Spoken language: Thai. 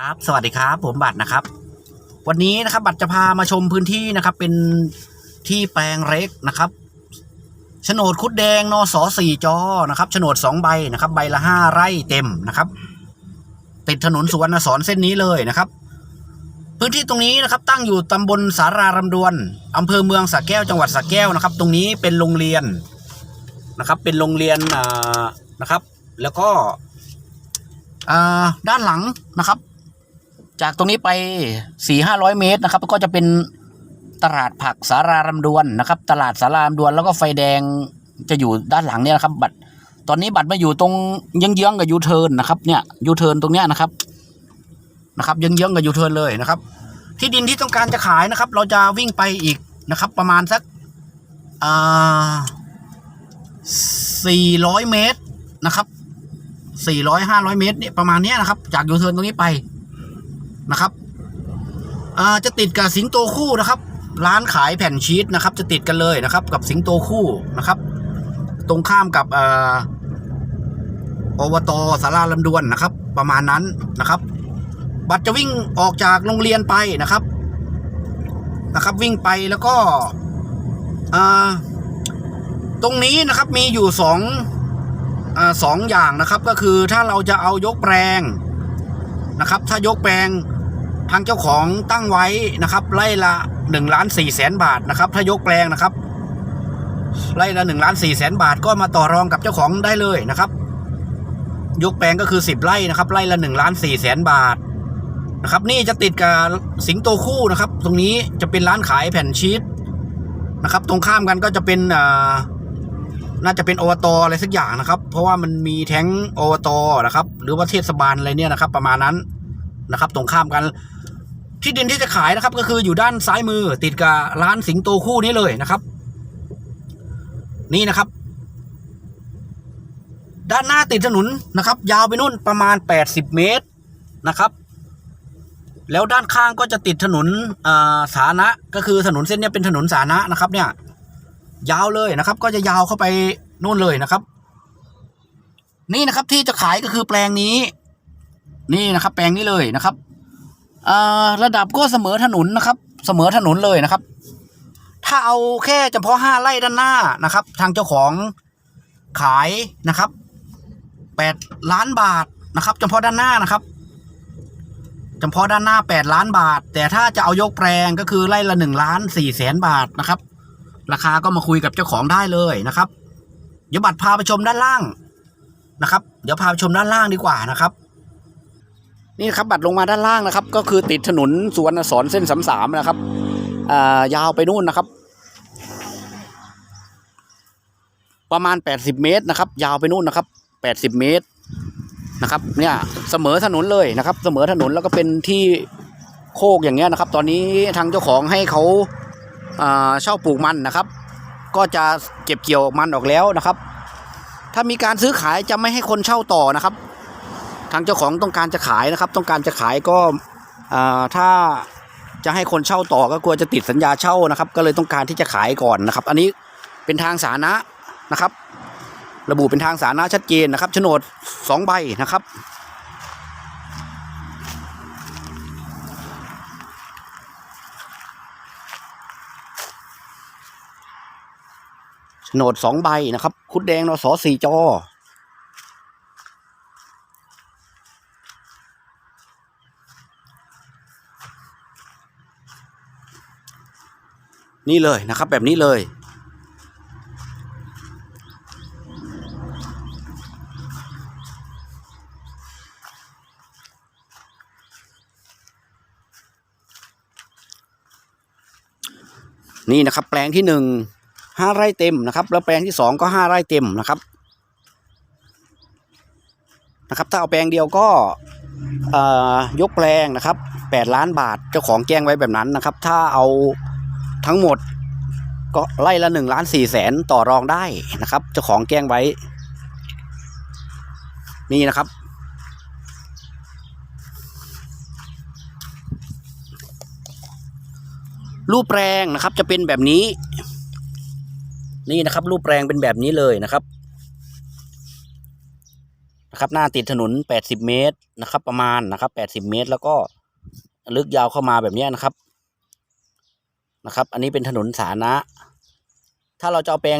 ครับสวัสดีครับ ผมบัตรนะครับ วันนี้นะครับบัตรจะพามาชมพื้นที่นะครับ เป็นที่แปลงเล็กนะครับโฉนดคุดแดงนสสี่จอนะครับโฉนดสองใบนะครับ ใบละห้าไร่เต็มนะครับ ติดถนนสุวรรณสอนเส้นนี้เลยนะครับ พื้นที่ตรงนี้นะครับ ตั้งอยู่ตำบลสารารำดวนอำเภอเมืองสระแก้วจังหวัดสระแก้วนะครับ ตรงนี้เป็นโรงเรียนนะครับ เป็นโรงเรียนนะครับ แล้วก็ด้านหลังนะครับ จากตรงนี้ไปสี่ห้าร้อยเมตรนะครับ ก็จะเป็นตลาดผักสารารำดวนนะครับ ตลาดสารารำดวนแล้วก็ไฟแดงจะอยู่ด้านหลังเนี่ยนะครับ บัตรตอนนี้บัตรมาอยู่ตรงเยื้องๆกับยูเทิร์นนะครับเนี่ยยูเทิร์นตรงเนี้ยนะครับนะครับเยื้องๆกับยูเทิร์นเลยนะครับ ที่ดินที่ต้องการจะขายนะครับ เราจะวิ่งไปอีกนะครับ ประมาณสักอ่าสี่ร้อยเมตรนะครับสี่ร้อยห้าร้อยเมตรเนี่ยประมาณเนี้ยนะครับ จากยูเทิร์นตรงนี้ไป นะครับจะติดกับสิงโตคู่นะครับ ร้านขายแผ่นชีสนะครับ จะติดกันเลยนะครับ กับสิงโตคู่นะครับ ตรงข้ามกับอบตสาราลำดวนนะครับ ประมาณนั้นนะครับ บัตรจะวิ่งออกจากโรงเรียนไปนะครับนะครับ วิ่งไปแล้วก็ตรงนี้นะครับมีอยู่สองอสองอย่างนะครับ ก็คือถ้าเราจะเอายกแปลง นะครับ ถ้ายกแปลงทางเจ้าของตั้งไว้นะครับไร่ละหนึ่งล้านสี่แสนบาทนะครับ ถ้ายกแปลงนะครับไร่ละหนึ่งล้านสี่แสนบาท ก็มาต่อรองกับเจ้าของได้เลยนะครับ ยกแปลงก็คือสิบไร่นะครับไร่ละหนึ่งล้านสี่แสนบาทนะครับนี่จะติดกับสิงโตคู่นะครับ ตรงนี้จะเป็นร้านขายแผ่นชีสนะครับ ตรงข้ามกันก็จะเป็นอ่า น่าจะเป็นอบตอะไรสักอย่างนะครับ เพราะว่ามันมีแท้งอบตนะครับ หรือว่าเทศบาลอะไรเนี่ยนะครับ ประมาณนั้นนะครับ ตรงข้ามกัน ที่ดินที่จะขายนะครับ ก็คืออยู่ด้านซ้ายมือติดกับร้านสิงโตคู่นี้เลยนะครับ นี่นะครับ ด้านหน้าติดถนนนะครับ ยาวไปนู่นประมาณแปดสิบเมตรนะครับแล้วด้านข้างก็จะติดถนนสาธารณะก็คือถนนเส้นนี้เป็นถนนสาธารณะนะครับเนี่ย ยาวเลยนะครับ ก็จะยาวเข้าไปนู่นเลยนะครับ นี่นะครับที่จะขายก็คือแปลงนี้ นี่นะครับ แปลงนี้เลยนะครับระดับก็เสมอถนนนะครับ เสมอถนนเลยนะครับ ถ้าเอาแค่เฉพาะห้าไร่ด้านหน้านะครับ ทางเจ้าของขายนะครับแปดล้านบาทนะครับเฉพาะด้านหน้านะครับเฉพาะด้านหน้าแปดล้านบาท แต่ถ้าจะเอายกแปลงก็คือไร่ละหนึ่งล้านสี่แสนบาทนะครับ ราคาก็มาคุยกับเจ้าของได้เลยนะครับ เดี๋ยวบัตรพาไปชมด้านล่างนะครับ เดี๋ยวพาไปชมด้านล่างดีกว่านะครับ นี่นะครับบัตรลงมาด้านล่างนะครับ ก็คือติดถนนสวรรณสอนเส้นสามสามนะครับอ่ายาวไปนู่นนะครับ ประมาณแปดสิบเมตรนะครับ ยาวไปนู่นนะครับแปดสิบเมตรนะครับ เนี่ยเสมอถนนเลยนะครับ เสมอถนนแล้วก็เป็นที่โคกอย่างเงี้ยนะครับ ตอนนี้ทางเจ้าของให้เขา เช่าปลูกมันนะครับ ก็จะเก็บเกี่ยวมันออกแล้วนะครับ ถ้ามีการซื้อขายจะไม่ให้คนเช่าต่อนะครับ ทางเจ้าของต้องการจะขายนะครับ ต้องการจะขายก็ถ้าจะให้คนเช่าต่อก็กลัวจะติดสัญญาเช่านะครับ ก็เลยต้องการที่จะขายก่อนนะครับ อันนี้เป็นทางสาธารณะนะครับ ระบุเป็นทางสาธารณะชัดเจนนะครับโฉนดสองใบนะครับ โฉนดสองใบนะครับ คุดแดงนสอสี่จอ นี่เลยนะครับ แบบนี้เลยนี่นะครับ แปลงที่หนึ่ง ห้าไร่เต็มนะครับ แล้วแปลงที่สองก็ห้าไร่เต็มนะครับนะครับ ถ้าเอาแปลงเดียวก็ยกแปลงนะครับแปดล้านบาทเจ้าของแจ้งไว้แบบนั้นนะครับ ถ้าเอาทั้งหมดก็ไร่ละหนึ่งล้านสี่แสนต่อรองได้นะครับเจ้าของแจ้งไว้ นี่นะครับรูปแปลงนะครับจะเป็นแบบนี้ นี่นะครับ รูปแปลงเป็นแบบนี้เลยนะครับนะครับ หน้าติดถนนแปดสิบเมตรนะครับ ประมาณนะครับแปดสิบเมตร แล้วก็ลึกยาวเข้ามาแบบนี้นะครับนะครับ อันนี้เป็นถนนสาธารณะถ้าเราจะเอาแปลง